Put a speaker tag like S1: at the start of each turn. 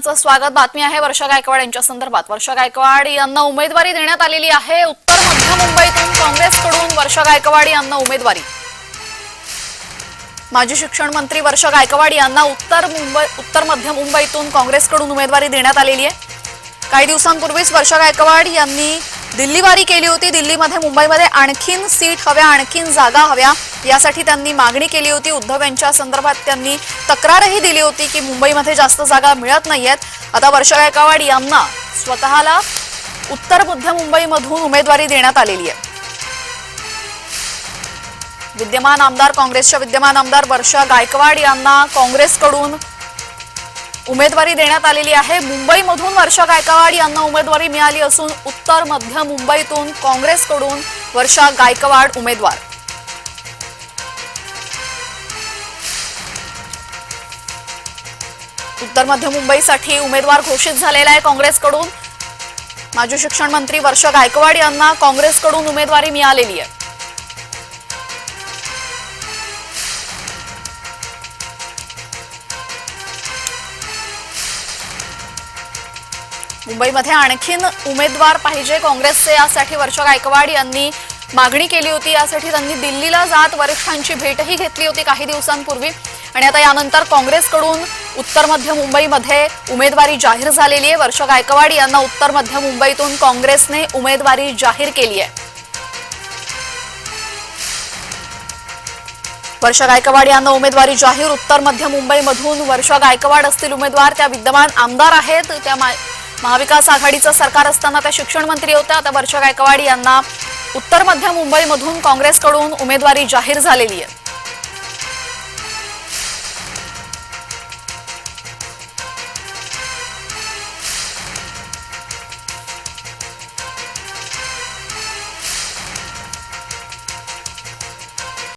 S1: स्वागत. बातमी आहे वर्षा गायकवाड यांच्या संदर्भात. वर्षा गायकवाड यांना उमेदवारी देण्यात आलेली आहे. उत्तर मध्य मुंबईतून काँग्रेसकडून वर्षा गायकवाड यांना उमेदवारी. माजी शिक्षण मंत्री वर्षा गायकवाड यांना उत्तर मुंबई उत्तर मध्य मुंबईतून काँग्रेसकडून उमेदवारी देण्यात आलेली आहे. काही दिवसांपूर्वीच वर्षा गायकवाड यांनी दिल्लीवारी केली होती. दिल्लीमध्ये मुंबईमध्ये आणखीन सीट हव्या आणखीन जागा हव्या यासाठी त्यांनी मागणी केली होती. उद्धव यांच्या संदर्भात त्यांनी तक्रारही दिली होती की मुंबईमध्ये जास्त जागा मिळत नाहीयेत. आता वर्षा गायकवाड यांना स्वतःला उत्तर मध्य मुंबईमधून उमेदवारी देण्यात आलेली आहे. विद्यमान आमदार काँग्रेसच्या विद्यमान आमदार वर्षा गायकवाड यांना काँग्रेसकडून उमेदवारी देण्यात आलेली आहे. मुंबईमधून वर्षा गायकवाड यांना उमेदवारी मिळाली असून उत्तर मध्य मुंबईतून काँग्रेसकडून वर्षा गायकवाड उमेदवार. उत्तर मध्य मुंबईसाठी उमेदवार घोषित झालेला आहे काँग्रेसकडून. माजी शिक्षण मंत्री वर्षा गायकवाड यांना काँग्रेसकडून उमेदवारी मिळालेली आहे. मुंबईमध्ये आणखीन उमेदवार पाहिजे. काँग्रेसचे यासाठी वर्षा गायकवाड यांनी मागणी केली होती. यासाठी त्यांनी दिल्लीला जात वरिष्ठांची भेटही घेतली होती काही दिवसांपूर्वी. आणि आता यानंतर काँग्रेसकडून उत्तर मध्य मुंबईमध्ये उमेदवारी जाहीर झालेली आहे. वर्षा गायकवाड यांना उत्तर मध्य मुंबईतून काँग्रेसने उमेदवारी जाहीर केली आहे. वर्षा गायकवाड यांना उमेदवारी जाहीर. उत्तर मध्य मुंबईमधून वर्षा गायकवाड असतील उमेदवार. त्या विद्यमान आमदार आहेत. त्या मा- महाविकास आघाडीचं सरकार असताना त्या शिक्षण मंत्री होत्या. आता वर्षा गायकवाड यांना उत्तर मध्य मुंबईमधून काँग्रेसकडून उमेदवारी जाहीर झालेली आहे.